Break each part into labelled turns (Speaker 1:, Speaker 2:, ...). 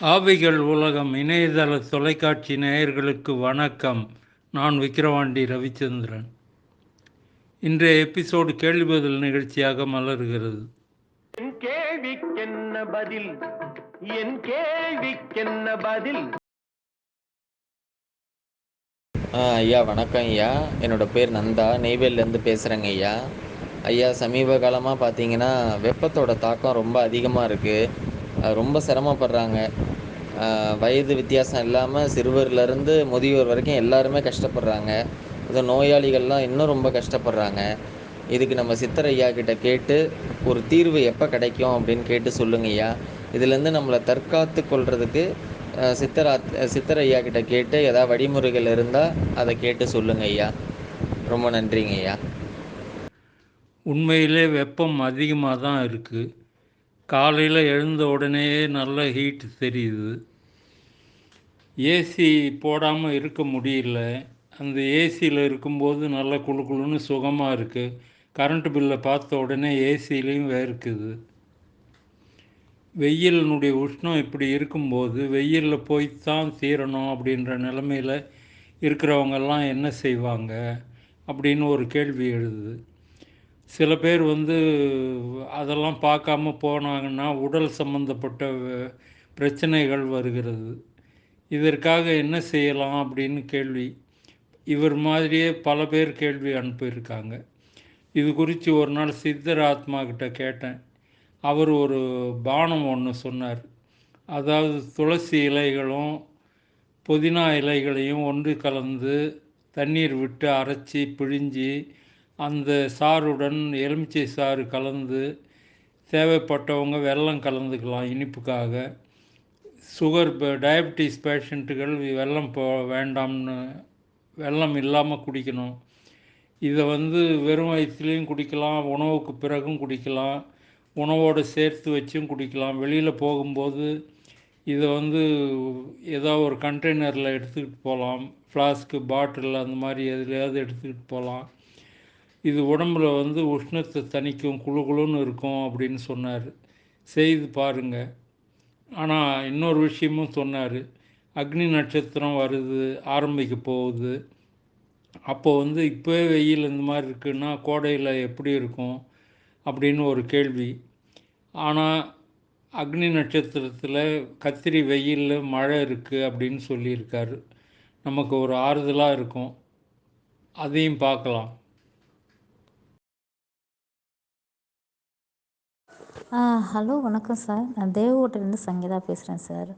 Speaker 1: ஆவிகள் உலகம் இணையதள தொலைக்காட்சி நேயர்களுக்கு வணக்கம். நான் விக்கிரவாண்டி ரவிச்சந்திரன். இன்றைய எபிசோடு கேள்வி பதில் நிகழ்ச்சியாக மலர்கிறது.
Speaker 2: என் கேள்விக்கென்ன பதில்? என் கேள்விக்கென்ன பதில்?
Speaker 3: ஆ ஐயா வணக்கம் ஐயா. என்னோட பேர் நந்தா. நெய்வேலிலேருந்து பேசுகிறேங்க ஐயா. ஐயா சமீப காலமாக பார்த்தீங்கன்னா வெப்பத்தோட தாக்கம் ரொம்ப அதிகமாக இருக்குது ரொம்ப சிரமப்படுறாங்க. வயது வித்தியாசம் இல்லாமல் சிறுவர்லேருந்து முதியோர் வரைக்கும் எல்லாருமே கஷ்டப்படுறாங்க. இது நோயாளிகள்லாம் இன்னும் ரொம்ப கஷ்டப்படுறாங்க. இதுக்கு நம்ம சித்தர் ஐயா கிட்ட கேட்டு ஒரு தீர்வு எப்போ கிடைக்கும் அப்படின்னு கேட்டு சொல்லுங்க ஐயா. இதுலேருந்து நம்மளை தற்காத்து கொள்றதுக்கு சித்தரா சித்தர் சித்தர் ஐயா கிட்ட கேட்டு ஏதாவது வழிமுறைகள் இருந்தால் அதை கேட்டு சொல்லுங்க ஐயா. ரொம்ப நன்றிங்க ஐயா.
Speaker 1: உண்மையிலே வெப்பம் அதிகமாக தான் இருக்குது காலையில் எழுந்த உடனே நல்ல ஹீட் தெரியுது. ஏசி போடாமல் இருக்க முடியல. அந்த ஏசியில் இருக்கும்போது நல்லா குளு குளுன்னு சுகமாக இருக்குது கரண்ட் பில்லை பார்த்த உடனே ஏசிலையும் வேர்க்குது. வெயிலினுடைய உஷ்ணம் இப்படி இருக்கும்போது வெயிலில் போய் தான் தீரணும் அப்படின்ற நிலமையில் இருக்கிறவங்கெல்லாம் என்ன செய்வாங்க? அப்படின்னு ஒரு கேள்வி எழுது. சில பேர் வந்து அதெல்லாம் பார்க்காம போனாங்கன்னா உடல் சம்மந்தப்பட்ட பிரச்சனைகள் வருகிறது. இதற்காக என்ன செய்யலாம் அப்படின்னு கேள்வி. இவர் மாதிரியே பல பேர் கேள்வி அனுப்பியிருக்காங்க. இது குறித்து ஒரு நாள் சித்தர் ஆத்மா கிட்ட கேட்டேன். அவர் ஒரு பானம் ஒன்று சொன்னார். அதாவது துளசி இலைகளும் புதினா இலைகளையும் ஒன்று கலந்து தண்ணீர் விட்டு அரைச்சி பிழிஞ்சி அந்த சாறுடன் எலுமிச்சை சாறு கலந்து தேவைப்பட்டவங்க வெல்லம் கலந்துக்கலாம் இனிப்புக்காக. சுகர் டயபிட்டிஸ் பேஷண்ட்டுகள் வெள்ளம் போ வேண்டாம்னு வெள்ளம் இல்லாமல் குடிக்கணும். இதை வந்து வெறும் வயிற்றுலையும் குடிக்கலாம் உணவுக்கு பிறகும் குடிக்கலாம் உணவோடு சேர்த்து வச்சும் குடிக்கலாம். வெளியில் போகும்போது இதை வந்து ஏதோ ஒரு கண்டெய்னரில் எடுத்துக்கிட்டு போகலாம் ஃப்ளாஸ்க்கு பாட்டில் அந்த மாதிரி எதுலையாவது எடுத்துக்கிட்டு போகலாம் இது உடம்புல வந்து உஷ்ணத்தை தணிக்கும் குளு குளுன்னு இருக்கும் அப்படின்னு சொன்னார். செய்து பாருங்கள் ஆனால் இன்னொரு விஷயமும் சொன்னார். அக்னி நட்சத்திரம் வருது ஆரம்பிக்க போகுது. அப்போ வந்து இப்போவே வெயில் இந்த மாதிரி இருக்குன்னா கோடையில் எப்படி இருக்கும்? அப்படின்னு ஒரு கேள்வி. ஆனால் அக்னி நட்சத்திரத்தில் கத்திரி வெயிலில் மழை இருக்குது அப்படின்னு சொல்லியிருக்காரு. நமக்கு ஒரு ஆறுதலாக இருக்கும். அதையும் பார்க்கலாம்.
Speaker 4: ஹலோ வணக்கம் சார். நான் தேவகோட்டையிலேருந்து சங்கீதா பேசுகிறேன் சார்.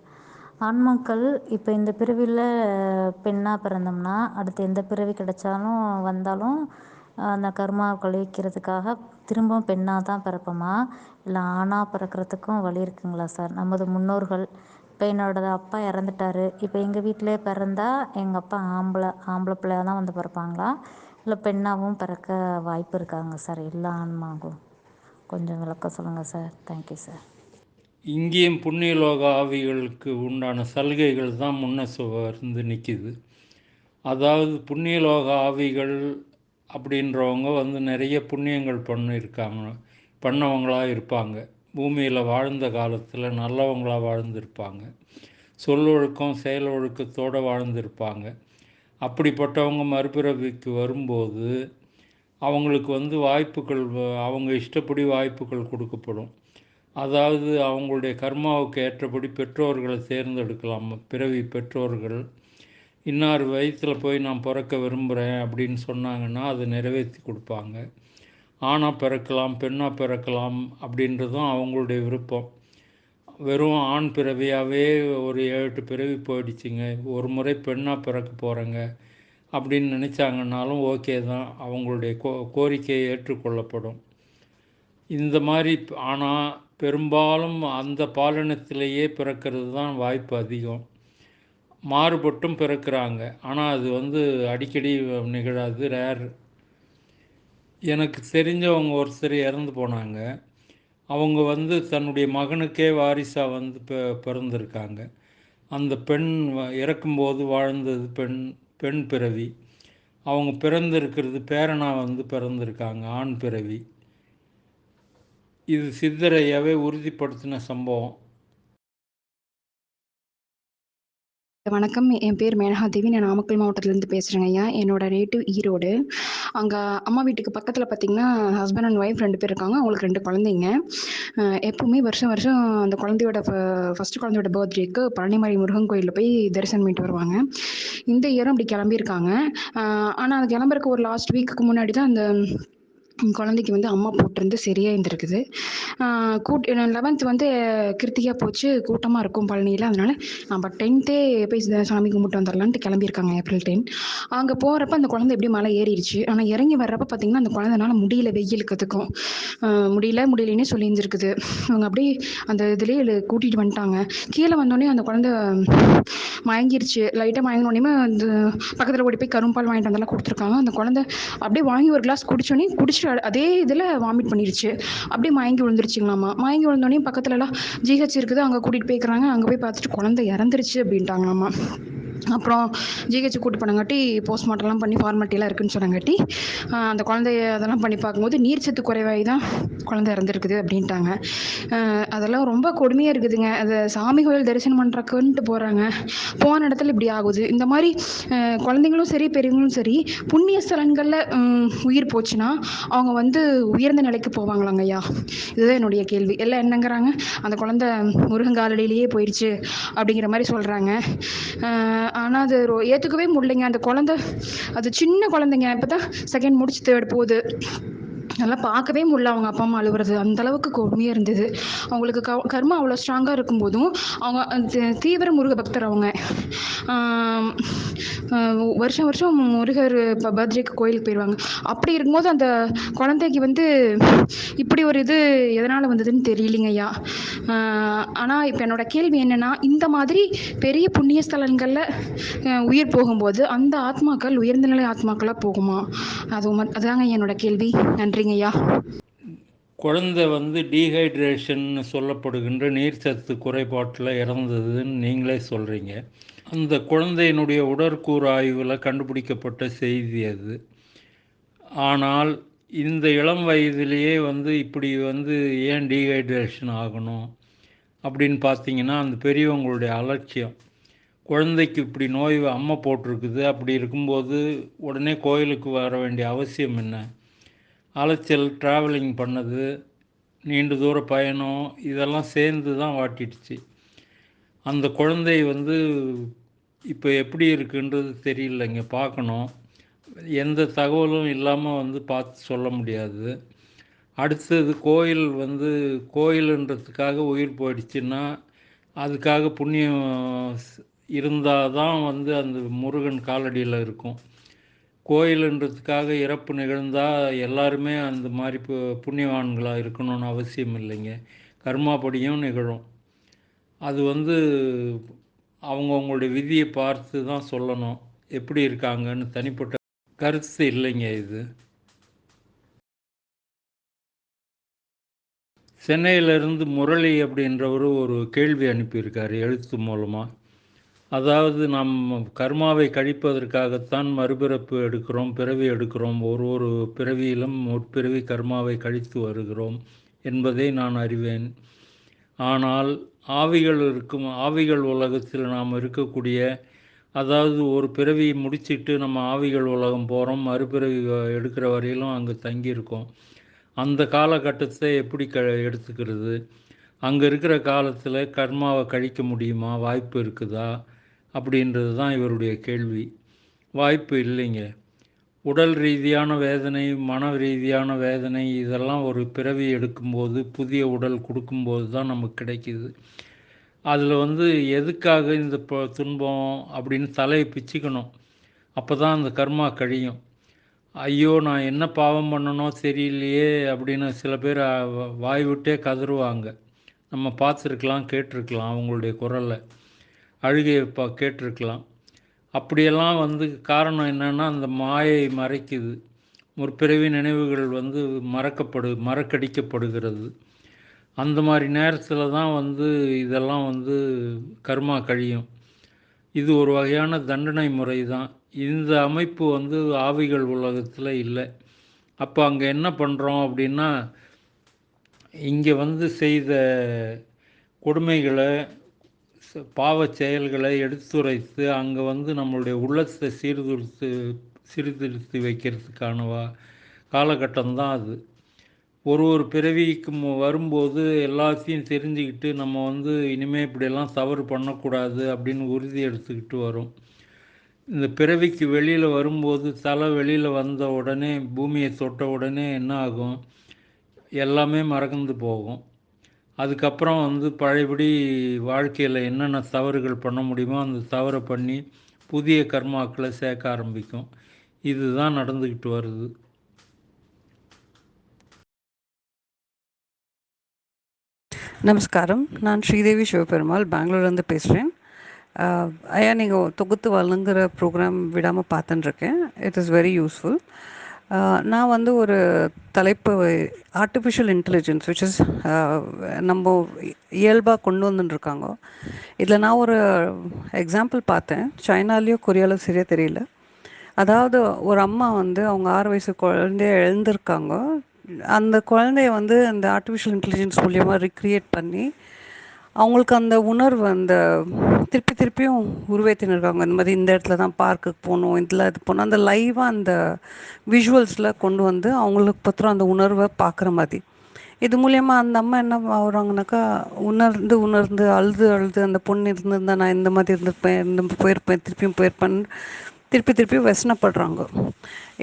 Speaker 4: ஆண்மக்கள் இப்போ இந்த பிறவியில் பெண்ணாக பிறந்தோம்னா அடுத்து எந்த பிறவி கிடைச்சாலும் வந்தாலும் அந்த கருமா கழிக்கிறதுக்காக திரும்பவும் பெண்ணாக தான் பிறப்போமா? இல்லை ஆணாக பிறக்கிறதுக்கும் வழி இருக்குங்களா சார்? நமது முன்னோர்கள் இப்போ என்னோட அப்பா இறந்துட்டாரு. இப்போ எங்கள் வீட்டிலே பிறந்தா எங்கள் அப்பா ஆம்பளை ஆம்பளை பிள்ளையாக தான் வந்து பிறப்பாங்களா? இல்லை பெண்ணாகவும் பிறக்க வாய்ப்பு இருக்காங்க சார்? எல்லா ஆன்மாவும் கொஞ்சம் விளக்க சொல்லுங்கள் சார் தேங்க்யூ சார்
Speaker 1: இங்கேயும் புண்ணியலோக ஆவிகளுக்கு உண்டான சலுகைகள் தான் முன்ன இருந்து நிற்கிது அதாவது புண்ணியலோக ஆவிகள் அப்படின்றவங்க வந்து நிறைய புண்ணியங்கள் பண்ணியிருக்காங்க பண்ணவங்களாக இருப்பாங்க. பூமியில் வாழ்ந்த காலத்தில் நல்லவங்களாக வாழ்ந்திருப்பாங்க. சொல்லொழுக்கம் செயலொழுக்கத்தோடு வாழ்ந்திருப்பாங்க. அப்படிப்பட்டவங்க மறுபிறவிக்கு வரும்போது அவங்களுக்கு வந்து வாய்ப்புகள் அவங்க இஷ்டப்படி வாய்ப்புகள் கொடுக்கப்படும். அதாவது அவங்களுடைய கர்மாவுக்கு ஏற்றபடி பெற்றோர்களை தேர்ந்தெடுக்கலாம். பிறவி பெற்றோர்கள் இன்னார் வயசில் போய் நான் பிறக்க விரும்புகிறேன் அப்படின்னு சொன்னாங்கன்னா அதை நிறைவேற்றி கொடுப்பாங்க. ஆணாக பிறக்கலாம் பெண்ணாக பிறக்கலாம் அப்படின்றதும் அவங்களுடைய விருப்பம். வெறும் ஆண் பிறவியாகவே ஒரு ஏழு எட்டு பிறவி போயிடுச்சுங்க. ஒரு முறை பெண்ணாக பிறக்க போகிறேங்க அப்படின்னு நினச்சாங்கன்னாலும் ஓகே தான். அவங்களுடைய கோ கோரிக்கை ஏற்றுக்கொள்ளப்படும். இந்த மாதிரி ஆனால் பெரும்பாலும் அந்த பாலினத்திலேயே பிறக்கிறது தான் வாய்ப்பு அதிகம். மாறுபட்டும் பிறக்கிறாங்க. ஆனால் அது வந்து அடிக்கடி நிகழாது ரேர். எனக்கு தெரிஞ்சவங்க ஒருத்தர் இறந்து போனாங்க. அவங்க வந்து தன்னுடைய மகனுக்கே வாரிசாக வந்து பிறந்திருக்காங்க. அந்த பெண் வ- இறக்கும்போது வாழ்ந்தது பெண். பெண் பிறவி. அவங்க பிறந்திருக்கிறது பேரனாக வந்து பிறந்திருக்காங்க ஆண் பிறவி. இது சித்தரையாவே உறுதிப்படுத்தின சம்பவம்.
Speaker 5: வணக்கம். என் பேர் மேனகா தேவி நான் நாமக்கல் மாவட்டத்திலேருந்து பேசுகிறேங்க ஐயா. என்னோட நேட்டிவ் ஈரோடு. அங்கே அம்மா வீட்டுக்கு பக்கத்தில் பார்த்தீங்கன்னா ஹஸ்பண்ட் அண்ட் ஒய்ஃப் ரெண்டு பேர் இருக்காங்க. அவங்களுக்கு ரெண்டு குழந்தைங்க. எப்பவுமே வருஷம் வருஷம் அந்த குழந்தையோட ஃபஸ்ட்டு குழந்தையோட பர்த்டேக்கு பழனிமலை முருகன் கோயிலில் போய் தரிசனம் பண்ணிட்டு வருவாங்க. இந்த இயரும் அப்படி கிளம்பியிருக்காங்க. ஆனால் அது கிளம்புறக்கு ஒரு லாஸ்ட் வீக்குக்கு முன்னாடி தான் அந்த குழந்தைக்கு வந்து அம்மா போட்டிருந்து சரியாக இருந்திருக்குது கூட் லெவன்த் வந்து கிருத்திகா போச்சு கூட்டமாக இருக்கும் பழனியில். அதனால நம்ம டென்த்தே போய் சாமி கும்பிட்டு வந்துடலான்ட்டு கிளம்பியிருக்காங்க ஏப்ரல் டென் அங்கே போகிறப்ப அந்த குழந்தை எப்படி மலை ஏறிடுச்சு. ஆனால் இறங்கி வர்றப்ப பார்த்திங்கன்னா அந்த குழந்தைனால முடியல வெயிலுக்கத்துக்கும் ஆஹ் முடியல முடியலன்னே சொல்லியிருந்துருக்குது. அவங்க அப்படியே அந்த இதுலேயே கூட்டிகிட்டு வந்துட்டாங்க. கீழே வந்தோடனே அந்த குழந்தை மயங்கிருச்சு. லைட்டாக மயங்கினோடனே அந்த பக்கத்தில் ஓடி போய் கரும்பால் வாங்கிட்டு வந்தெல்லாம் கொடுத்துருக்காங்க. அந்த குழந்தை அப்படியே வாங்கி ஒரு கிளாஸ் குடிச்சோடனே குடிச்சிட்டு அதே இதில் வாமிட் பண்ணிருச்சு. அப்படியே மயங்கி விழுந்துருச்சுங்களாமா. மயங்கி விழுந்தோடனே பக்கத்துலலாம் ஜிஹெச் இருக்குது. அங்கே கூட்டிகிட்டு போய்க்கிறாங்க அங்கே போய் பார்த்துட்டு குழந்தை இறந்துருச்சு அப்படின்ட்டாங்களாமா. அப்புறம் ஜிஹெச் கூட்டு போனங்காட்டி போஸ்ட்மார்ட்டம்லாம் பண்ணி ஃபார்மாலிட்டிலாம் இருக்குன்னு சொன்னங்காட்டி அந்த குழந்தைய அதெல்லாம் பண்ணி பார்க்கும்போது நீர்ச்சத்து குறைவாகி தான் குழந்தை இறந்துருக்குது அப்படின்ட்டாங்க. அதெல்லாம் ரொம்ப கொடுமையாக இருக்குதுங்க. அது சாமி கோயில் தரிசனம் பண்ணுறக்குன்ட்டு போகிறாங்க போன இடத்துல இப்படி ஆகுது. இந்த மாதிரி குழந்தைங்களும் சரி பெரியவங்களும் சரி புண்ணிய ஸ்தலங்களில் உயிர் போச்சுன்னா அவங்க வந்து உயர்ந்த நிலைக்கு போவாங்களாங்க ஐயா? இதுதான் என்னுடைய கேள்வி. எல்லாம் என்னங்கிறாங்க? அந்த குழந்தை முருகங்காலடியிலேயே போயிடுச்சு அப்படிங்கிற மாதிரி சொல்கிறாங்க ஆனால் அது ரொ- ஏற்றுக்கவே முடியலைங்க. அந்த குழந்தை அது சின்ன குழந்தைங்க. இப்போ தான் செகண்ட் முடிச்சு தேர்ட் போகுது. அதெல்லாம் பார்க்கவே முடியல. அவங்க அப்பா அம்மா அழுவுறது அந்த அளவுக்கு கொடுமையாக இருந்தது. அவங்களுக்கு க கர்மா அவ்வளோ ஸ்ட்ராங்காக இருக்கும்போதும் அவங்க அந்த தீவிர முருக பக்தர் அவங்க வருஷம் வருஷம் முருகர் பர்த்டேக்கு கோயிலுக்கு போயிடுவாங்க அப்படி இருக்கும்போது அந்த குழந்தைக்கு வந்து இப்படி ஒரு இது எதனால் வந்ததுன்னு தெரியலிங்க ஐயா. ஆனால் இப்போ என்னோட கேள்வி என்னென்னா இந்த மாதிரி பெரிய புண்ணிய ஸ்தலங்களில் உயிர் போகும்போது அந்த ஆத்மாக்கள் உயர்ந்த நிலை ஆத்மாக்களாக போகுமா? அது அதுதாங்க என்னோட கேள்வி. நன்றிங்க. ஐயா
Speaker 1: குழந்தை வந்து டீஹைட்ரேஷன் சொல்லப்படுகின்ற நீர் சத்து குறைபாட்டில் இறந்ததுன்னு நீங்களே சொல்கிறீங்க அந்த குழந்தையினுடைய உடற்கூறு ஆய்வில் கண்டுபிடிக்கப்பட்ட செய்தி அது. ஆனால் இந்த இளம் வயதிலேயே வந்து இப்படி வந்து ஏன் டீஹைட்ரேஷன் ஆகணும் அப்படின்னு பார்த்தீங்கன்னா அந்த பெரியவங்களுடைய அலட்சியம். குழந்தைக்கு இப்படி நோய் அம்மை போட்டிருக்குது அப்படி இருக்கும்போது உடனே கோயிலுக்கு வர வேண்டிய அவசியம் என்ன? அலைச்சல் ட்ராவலிங் பண்ணது நீண்ட தூர பயணம் இதெல்லாம் சேர்ந்து தான் வாட்டிடுச்சு. அந்த குழந்தை வந்து இப்போ எப்படி இருக்குன்றது தெரியலைங்க பார்க்கணும். எந்த தகவலும் இல்லாமல் வந்து பார்த்து சொல்ல முடியாது. அடுத்தது கோயில் வந்து கோயிலுன்றதுக்காக உயிர் போயிடுச்சுன்னா அதுக்காக புண்ணியம் இருந்தால் தான் வந்து அந்த முருகன் காலடியில் இருக்கும். கோயிலுன்றதுக்காக இறப்பு நிகழ்ந்தால் எல்லாருமே அந்த மாதிரி பு புண்ணியவான்களாக இருக்கணும்னு அவசியம் இல்லைங்க. கர்மாப்படியும் நிகழும். அது வந்து அவங்கவுங்களுடைய விதியை பார்த்து தான் சொல்லணும். எப்படி இருக்காங்கன்னு தனிப்பட்ட கருத்து இல்லைங்க இது. சென்னையிலிருந்து முரளி அப்படின்றவர் ஒரு கேள்வி அனுப்பியிருக்காரு எழுத்து மூலமாக அதாவது நாம் கர்மாவை கழிப்பதற்காகத்தான் மறுபிறப்பு எடுக்கிறோம் பிறவி எடுக்கிறோம். ஒரு ஒரு பிறவியிலும் முற்பிறவி கர்மாவை கழித்து வருகிறோம் என்பதை நான் அறிவேன். ஆனால் ஆவிகள் இருக்கும் ஆவிகள் உலகத்தில் நாம் இருக்கக்கூடிய அதாவது ஒரு பிறவி முடிச்சிட்டு நம்ம ஆவிகள் உலகம் போகிறோம் மறுபிறவி எடுக்கிற வரையிலும் அங்கே தங்கியிருக்கோம். அந்த காலகட்டத்தை எப்படி க எடுத்துக்கிறது? அங்கே இருக்கிற காலத்தில் கர்மாவை கழிக்க முடியுமா? வாய்ப்பு இருக்குதா? அப்படின்றது தான் இவருடைய கேள்வி. வாய்ப்பு இல்லைங்க. உடல் ரீதியான வேதனை மன ரீதியான வேதனை இதெல்லாம் ஒரு பிறவி எடுக்கும்போது புதிய உடல் கொடுக்கும்போது தான் நமக்கு கிடைக்கிது. அதில் வந்து எதுக்காக இந்த துன்பம் அப்படின்னு தலையை பிச்சுக்கணும். அப்போ தான் அந்த கர்மா கழியும். ஐயோ நான் என்ன பாவம் பண்ணனோ தெரியலையே அப்படின்னு சில பேர் அ- வாய் விட்டே கதறுவாங்க. நம்ம பார்த்துருக்கலாம் கேட்டிருக்கலாம் அவங்களுடைய குரலை அழுகையை ப கேட்டிருக்கலாம். அப்படியெல்லாம் வந்து காரணம் என்னென்னா அந்த மாயை மறைக்குது. முற்பிறவி நினைவுகள் வந்து மறக்கப்படு மறக்கடிக்கப்படுகிறது. அந்த மாதிரி நேரத்தில் தான் வந்து இதெல்லாம் வந்து கர்மா கழியும். இது ஒரு வகையான தண்டனை முறை தான். இந்த அமைப்பு வந்து ஆவிகள் உலகத்தில் இல்லை. அப்போ அங்கே என்ன பண்ணுறோம் அப்படின்னா இங்கே வந்து செய்த கொடுமைகளை பாவ செயல்களை எடுத்துரைத்து அங்கே வந்து நம்மளுடைய உள்ளத்தை சீர்திருத்து சீர்திருத்தி வைக்கிறதுக்கான காலகட்டம் தான் அது. ஒரு ஒரு பிறவிக்கும் வரும்போது எல்லாத்தையும் தெரிஞ்சுக்கிட்டு நம்ம வந்து இனிமேல் இப்படியெல்லாம் தவறு பண்ணக்கூடாது அப்படின்னு உறுதி எடுத்துக்கிட்டு வரும். இந்த பிறவிக்கு வெளியில் வரும்போது தலை வெளியில் வந்த உடனே பூமியை தொட்ட உடனே என்ன ஆகும்? எல்லாமே மறந்து போகும். அதுக்கப்புறம் வந்து பழையபடி வாழ்க்கையில் என்னென்ன தவறுகள் பண்ண முடியுமோ அந்த தவறை பண்ணி புதிய கர்மாக்களை சேர்க்க ஆரம்பிக்கும். இதுதான் நடந்துக்கிட்டு வருது.
Speaker 6: நமஸ்காரம். நான் ஸ்ரீதேவி சிவபெருமாள் பெங்களூர்லேருந்து பேசுகிறேன் ஐயா நீங்கள் தொகுத்து வழங்குற ப்ரோக்ராம் விடாமல் பார்த்துட்டுருக்கேன் இட் இஸ் வெரி யூஸ்ஃபுல் நான் வந்து ஒரு தலைப்பு ஆர்டிஃபிஷியல் இன்டெலிஜென்ஸ் விச் இஸ் நம்ம இயல்பாக கொண்டு வந்துட்டுருக்காங்க. இதில் நான் ஒரு எக்ஸாம்பிள் பார்த்தேன். சைனாலேயோ கொரியாலோ சரியாக தெரியல. அதாவது ஒரு அம்மா வந்து அவங்க ஆறு வயசு குழந்தைய எழுந்திருக்காங்க. அந்த குழந்தைய வந்து அந்த ஆர்டிஃபிஷியல் இன்டெலிஜென்ஸ் மூலியமாக ரிக்ரியேட் பண்ணி அவங்களுக்கு அந்த உணர்வு அந்த திருப்பி திருப்பியும் உருவேற்றின்னு இருக்காங்க. இந்த மாதிரி இந்த இடத்துல தான் பார்க்குக்கு போகணும் இதில் இது போகணும். அந்த லைவாக அந்த விஷுவல்ஸில் கொண்டு வந்து அவங்களுக்கு பத்திரம் அந்த உணர்வை பார்க்குற மாதிரி. இது மூலயமா அந்த அம்மா என்ன ஆகுறாங்கனாக்கா உணர்ந்து உணர்ந்து அழுது அழுது அந்த பொண்ணு இருந்திருந்தா நான் இந்த மாதிரி இருந்திருப்பேன் இந்த போயிருப்பேன் திருப்பியும் போயிருப்பேன் திருப்பி திருப்பி வசனப்படுறாங்க.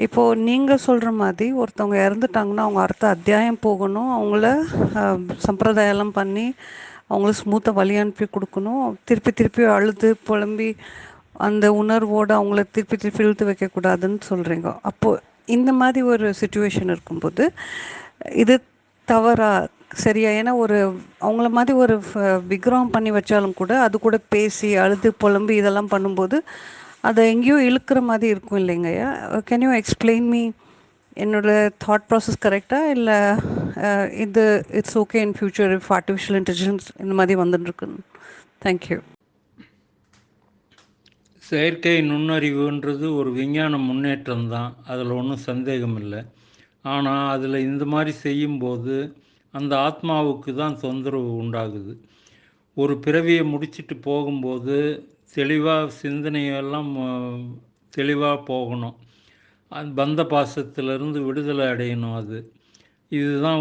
Speaker 6: இப்போது நீங்கள் சொல்கிற மாதிரி ஒருத்தவங்க இறந்துட்டாங்கன்னா அவங்க அடுத்த அத்தியாயம் போகணும். அவங்கள சம்பிரதாயம்லாம் பண்ணி அவங்கள ஸ்மூத்தாக வழி அனுப்பி கொடுக்கணும். திருப்பி திருப்பி அழுது புலம்பி அந்த உணர்வோடு அவங்கள திருப்பி திருப்பி இழுத்து வைக்கக்கூடாதுன்னு சொல்கிறீங்க அப்போது இந்த மாதிரி ஒரு சுச்சுவேஷன் இருக்கும்போது இது தவறா? சரியா? ஏன்னா ஒரு அவங்கள மாதிரி ஒரு விக்ரம் பண்ணி வச்சாலும் கூட அது கூட பேசி அழுது புலம்பி இதெல்லாம் பண்ணும்போது அதை எங்கேயோ இழுக்கிற மாதிரி இருக்கும் இல்லைங்கய்யா? கேன் யூ எக்ஸ்பிளைன் மீ என்னோட தாட் ப்ராசஸ் கரெக்டாக இல்லை இது it's okay in future if artificial intelligence இந்த மாதிரி வந்துட்டு தேங்க்யூ
Speaker 1: செயற்கை நுண்ணறிவுன்றது ஒரு விஞ்ஞான முன்னேற்றம் தான் அதில் ஒன்றும் சந்தேகம் இல்லை ஆனால் அதில் இந்த மாதிரி செய்யும்போது அந்த ஆத்மாவுக்கு தான் தொந்தரவு உண்டாகுது. ஒரு பிறவியை முடிச்சிட்டு போகும்போது தெளிவாக சிந்தனையெல்லாம் தெளிவாக போகணும். அந் பந்த பாசத்திலிருந்து விடுதலை அடையணும் அது. இதுதான்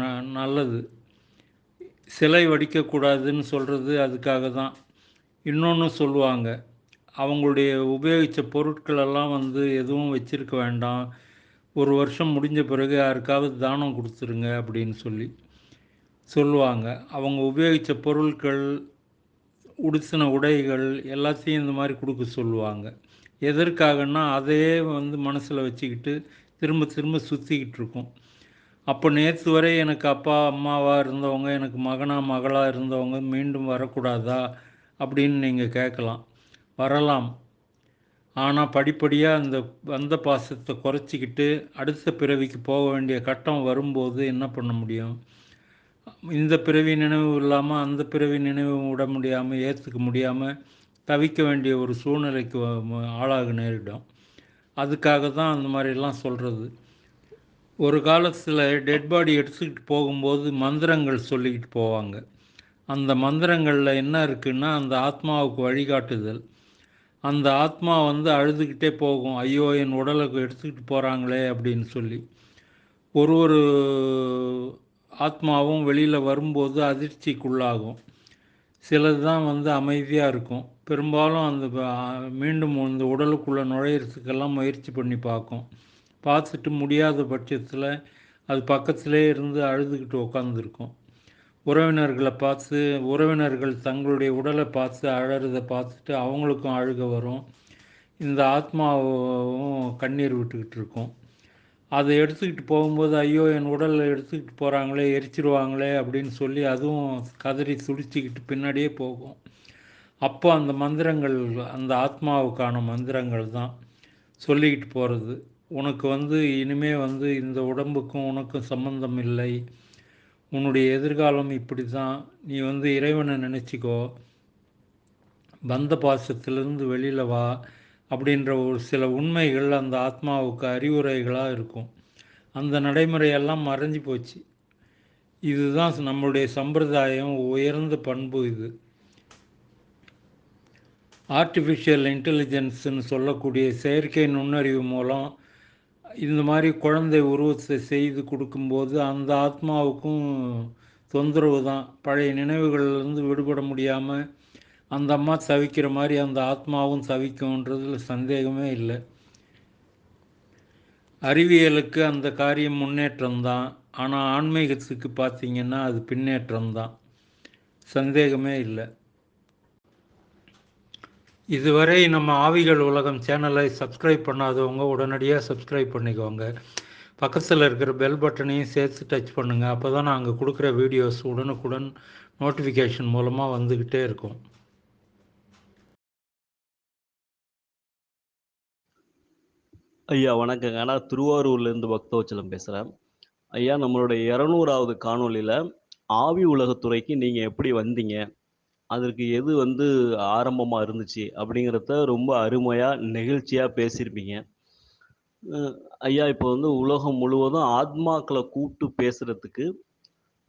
Speaker 1: ந- நல்லது. சிலை வடிக்கக்கூடாதுன்னு சொல்கிறது அதுக்காக தான் இன்னொன்று சொல்லுவாங்க அவங்களுடைய உபயோகித்த பொருட்களெல்லாம் வந்து எதுவும் வச்சுருக்க வேண்டாம். ஒரு வருஷம் முடிஞ்ச பிறகு யாருக்காவது தானம் கொடுத்துருங்க அப்படின்னு சொல்லி சொல்லுவாங்க. அவங்க உபயோகித்த பொருட்கள் உடுத்தின உடைகள் எல்லாத்தையும் இந்த மாதிரி கொடுக்க சொல்லுவாங்க. எதற்காகன்னா அதையே வந்து மனசில் வச்சுக்கிட்டு திரும்ப திரும்ப சுற்றிக்கிட்டு இருக்கும். அப்போ நேற்று வரை எனக்கு அப்பா அம்மாவாக இருந்தவங்க எனக்கு மகனாக மகளாக இருந்தவங்க மீண்டும் வரக்கூடாதா அப்படின்னு நீங்கள் கேட்கலாம். வரலாம். ஆனால் படிப்படியாக அந்த வந்த பாசத்தை குறைச்சிக்கிட்டு அடுத்த பிறவிக்கு போக வேண்டிய கட்டம் வரும்போது என்ன பண்ண முடியும்? இந்த பிறவி நினைவு இல்லாமல் அந்த பிறவி நினைவு விட முடியாமல் ஏற்றுக்க முடியாமல் தவிக்க வேண்டிய ஒரு சூழ்நிலைக்கு ஆளாக நேரிடும் அதுக்காக தான் அந்த மாதிரிலாம் சொல்கிறது ஒரு காலத்தில் டெட் பாடி எடுத்துக்கிட்டு போகும்போது மந்திரங்கள் சொல்லிக்கிட்டு போவாங்க. அந்த மந்திரங்களில் என்ன இருக்குன்னா அந்த ஆத்மாவுக்கு வழிகாட்டுதல். அந்த ஆத்மா வந்து அழுதுகிட்டே போகும். ஐயோ என் உடலுக்கு எடுத்துக்கிட்டு போகிறாங்களே அப்படின்னு சொல்லி. ஒரு ஒரு ஆத்மாவும் வெளியில் வரும்போது அதிர்ச்சிக்குள்ளாகும். சிலது தான் வந்து அமைதியாக இருக்கும். பெரும்பாலும் அந்த மீண்டும் அந்த உடலுக்குள்ளே நுழையிறதுக்கெல்லாம் முயற்சி பண்ணி பார்க்கும். பார்த்துட்டு முடியாத பட்சத்தில் அது பக்கத்திலே இருந்து அழுதுகிட்டு உக்காந்துருக்கும். உறவினர்களை பார்த்து உறவினர்கள் தங்களுடைய உடலை பார்த்து அழறதை பார்த்துட்டு அவங்களுக்கும் அழுக வரும். இந்த ஆத்மாவும் கண்ணீர் விட்டுக்கிட்டு இருக்கும். அதை எடுத்துக்கிட்டு போகும்போது ஐயோ என் உடலை எடுத்துக்கிட்டு போகிறாங்களே எரிச்சிருவாங்களே அப்படின்னு சொல்லி அதுவும் கதறி துடிச்சிக்கிட்டு பின்னாடியே போகும். அப்போ அந்த மந்திரங்கள் அந்த ஆத்மாவுக்கான மந்திரங்கள் தான் சொல்லிக்கிட்டு போகிறது உனக்கு வந்து இனிமே வந்து இந்த உடம்புக்கும் உனக்கும் சம்பந்தம் இல்லை. உன்னுடைய எதிர்காலம் இப்படி தான் நீ வந்து இறைவனை நினச்சிக்கோ. பந்த பாசத்திலிருந்து வெளியில் வா அப்படின்ற ஒரு சில உண்மைகள் அந்த ஆத்மாவுக்கு அறிவுரைகளாக இருக்கும். அந்த நடைமுறையெல்லாம் மறைஞ்சு போச்சு. இதுதான் நம்மளுடைய சம்பிரதாயம் உயர்ந்த பண்பு இது. ஆர்டிஃபிஷியல் இன்டெலிஜென்ஸுன்னு சொல்லக்கூடிய செயற்கை நுண்ணறிவு மூலம் இந்த மாதிரி குழந்தை உருவத்தை செய்து கொடுக்கும்போது அந்த ஆத்மாவுக்கும் தொந்தரவு தான். பழைய நினைவுகள்லேருந்து விடுபட முடியாமல் அந்த அம்மா தவிக்கிற மாதிரி அந்த ஆத்மாவும் தவிக்கும்ன்றதுல சந்தேகமே இல்லை. அறிவியலுக்கு அந்த காரியம் முன்னேற்றம் தான். ஆனால் ஆன்மீகத்துக்கு பார்த்தீங்கன்னா அது பின்னேற்றம் தான். சந்தேகமே இல்லை. இதுவரை நம்ம ஆவிகள் உலகம் சேனலை சப்ஸ்கிரைப் பண்ணாதவங்க உடனடியாக சப்ஸ்கிரைப் பண்ணிக்கோங்க. பக்கத்தில் இருக்கிற பெல் பட்டனையும் சேர்த்து டச் பண்ணுங்கள் அப்போ தான் நாங்கள் கொடுக்குற வீடியோஸ் உடனுக்குடன் நோட்டிஃபிகேஷன் மூலமாக வந்துக்கிட்டே இருக்கும்.
Speaker 7: ஐயா வணக்கங்க. நான் திருவாரூர்லேருந்து பக்தவச்சலம் பேசுகிறேன் ஐயா நம்மளுடைய இரநூறாவது காணொளியில் ஆவி உலகத்துறைக்கு நீங்கள் எப்படி வந்தீங்க? அதற்கு எது வந்து ஆரம்பமாக இருந்துச்சு அப்படிங்கிறத ரொம்ப அருமையாக நெகிழ்ச்சியாக பேசியிருப்பீங்க. ஐயா இப்போ வந்து உலகம் முழுவதும் ஆத்மாக்களை கூப்பிட்டு பேசுகிறதுக்கு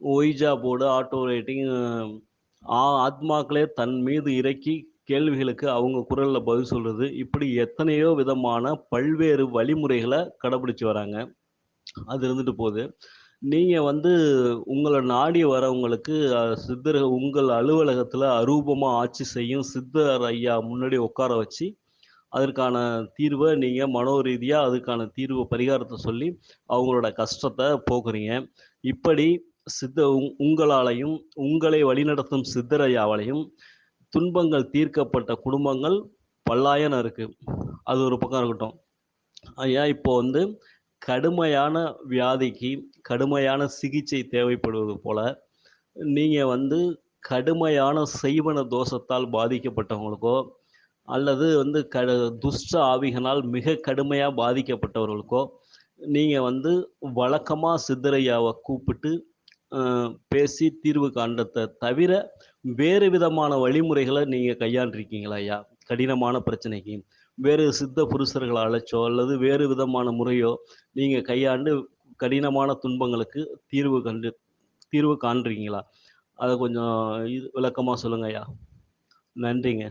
Speaker 7: ஒய்ஜா போர்டு ஆட்டோ ரைட்டிங் ஆத்மாக்களே தன் மீது இறக்கி கேள்விகளுக்கு அவங்க குரலில் பதில் சொல்கிறது இப்படி எத்தனையோ விதமான பல்வேறு வழிமுறைகளை கடைபிடிச்சு வராங்க. அது இருந்துட்டு போகுது. நீங்கள் வந்து உங்களை நாடி வரவங்களுக்கு சித்தர் உங்கள் அலுவலகத்தில் அரூபமாக ஆட்சி செய்யும் சித்தர் ஐயா முன்னாடி உட்கார வச்சு அதற்கான தீர்வை நீங்கள் மனோ ரீதியாக அதுக்கான தீர்வு பரிகாரத்தை சொல்லி அவங்களோட கஷ்டத்தை போக்குறீங்க. இப்படி சித்த உங்- உங்களாலையும் உங்களை வழிநடத்தும் சித்தரையாவாலையும் துன்பங்கள் தீர்க்கப்பட்ட குடும்பங்கள் பல்லாயிரம் இருக்கு. அது ஒரு பக்கம் இருக்கட்டும். ஐயா இப்போ வந்து கடுமையான வியாதிக்கு கடுமையான சிகிச்சை தேவைப்படுவது போல நீங்கள் வந்து கடுமையான செய்வன தோஷத்தால் பாதிக்கப்பட்டவங்களுக்கோ அல்லது வந்து க துஷ்ட ஆவிகனால் மிக கடுமையாக பாதிக்கப்பட்டவர்களுக்கோ நீங்கள் வந்து வழக்கமாக சித்தரையாவை கூப்பிட்டு பேசி தீர்வு காண்டத்தை தவிர வேறு விதமான வழிமுறைகளை நீங்கள் கையாண்டிருக்கீங்களா ஐயா? கடினமான பிரச்சனைக்கு. வேறு சித்த புருஷர்களை அழைச்சோ அல்லது வேறு விதமான முறையோ நீங்கள் கையாண்டு கடினமான துன்பங்களுக்கு தீர்வு கண்டு தீர்வு காண்றீங்களா? அதை கொஞ்சம் இது விளக்கமாக சொல்லுங்க ஐயா. நன்றிங்க.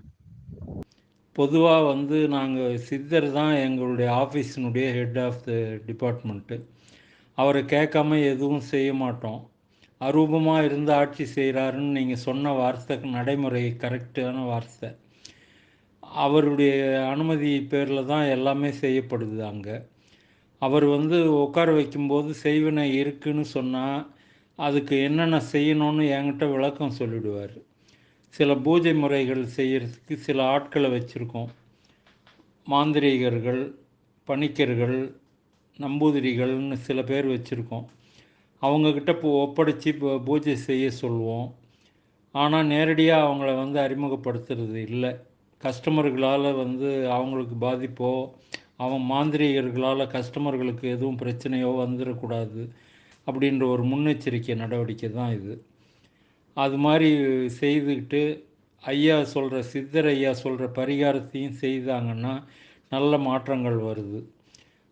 Speaker 1: பொதுவாக வந்து நாங்கள் சித்தர் தான் எங்களுடைய ஆஃபீஸினுடைய ஹெட் ஆஃப் த டிபார்ட்மெண்ட்டு அவரை கேட்காம எதுவும் செய்ய மாட்டோம். அரூபமாக இருந்து ஆட்சி செய்கிறாருன்னு நீங்கள் சொன்ன வார்த்தை நடைமுறை கரெக்டான வார்த்தை. அவருடைய அனுமதி பேரில் தான் எல்லாமே செய்யப்படுது அங்கே. அவர் வந்து உட்கார வைக்கும்போது செய்வினை இருக்குன்னு சொன்னால் அதுக்கு என்னென்ன செய்யணும்னு என்கிட்ட விளக்கம் சொல்லிடுவார். சில பூஜை முறைகள் செய்கிறதுக்கு சில ஆட்களை வச்சுருக்கோம். மாந்திரீகர்கள் பணிக்கர்கள் நம்பூதிரிகள்னு சில பேர் வச்சுருக்கோம். அவங்கக்கிட்ட இப்போ ஒப்படைச்சி பூஜை செய்ய சொல்லுவோம் ஆனால் நேரடியாக அவங்கள வந்து அறிமுகப்படுத்துறது இல்லை. கஸ்டமர்களால் வந்து அவங்களுக்கு பாதிப்போ அவன் மாந்திரிகர்களால் கஸ்டமர்களுக்கு எதுவும் பிரச்சனையோ வந்துடக்கூடாது அப்படின்ற ஒரு முன்னெச்சரிக்கை நடவடிக்கை தான் இது. அது மாதிரி செய்துக்கிட்டு ஐயா சொல்கிற சித்தர் ஐயா சொல்கிற பரிகாரத்தையும் செய்தாங்கன்னா நல்ல மாற்றங்கள் வருது.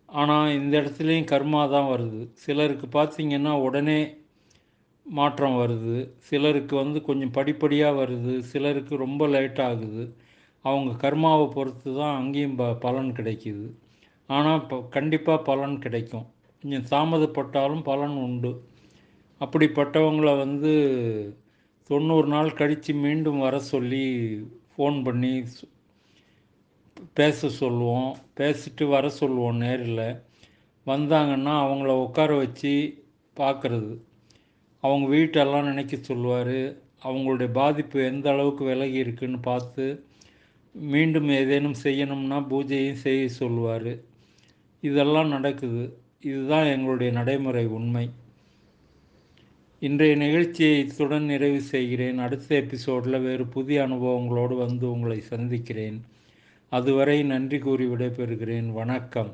Speaker 1: ஆனால் இந்த இடத்துலையும் கர்மா தான் வருது. சிலருக்கு பார்த்தீங்கன்னா உடனே மாற்றம் வருது. சிலருக்கு வந்து கொஞ்சம் படிப்படியாக வருது. சிலருக்கு ரொம்ப லேட் ஆகுது. அவங்க கர்மாவை பொறுத்து தான் அங்கேயும் ப பலன் கிடைக்குது. ஆனால் இப்போ கண்டிப்பாக பலன் கிடைக்கும். கொஞ்சம் தாமதப்பட்டாலும் பலன் உண்டு. அப்படிப்பட்டவங்கள வந்து தொண்ணூறு நாள் கழித்து மீண்டும் வர சொல்லி ஃபோன் பண்ணி பேச சொல்லுவோம். பேசிட்டு வர சொல்லுவோம் நேரில். வந்தாங்கன்னா அவங்கள உட்கார வச்சு பார்க்குறது அவங்க வீட்டெல்லாம் நினைக்க சொல்லுவார். அவங்களுடைய பாதிப்பு எந்த அளவுக்கு விலகி இருக்குன்னு பார்த்து மீண்டும் ஏதேனும் செய்யணும்னா பூஜையும் செய்ய சொல்லுவார். இதெல்லாம் நடக்குது. இதுதான் எங்களுடைய நடைமுறை உண்மை. இன்றைய நிகழ்ச்சியை இத்துடன் நிறைவு செய்கிறேன். அடுத்த எபிசோடில் வேறு புதிய அனுபவங்களோடு வந்து உங்களை சந்திக்கிறேன். அதுவரை நன்றி கூறி விடைபெறுகிறேன்.
Speaker 8: வணக்கம்.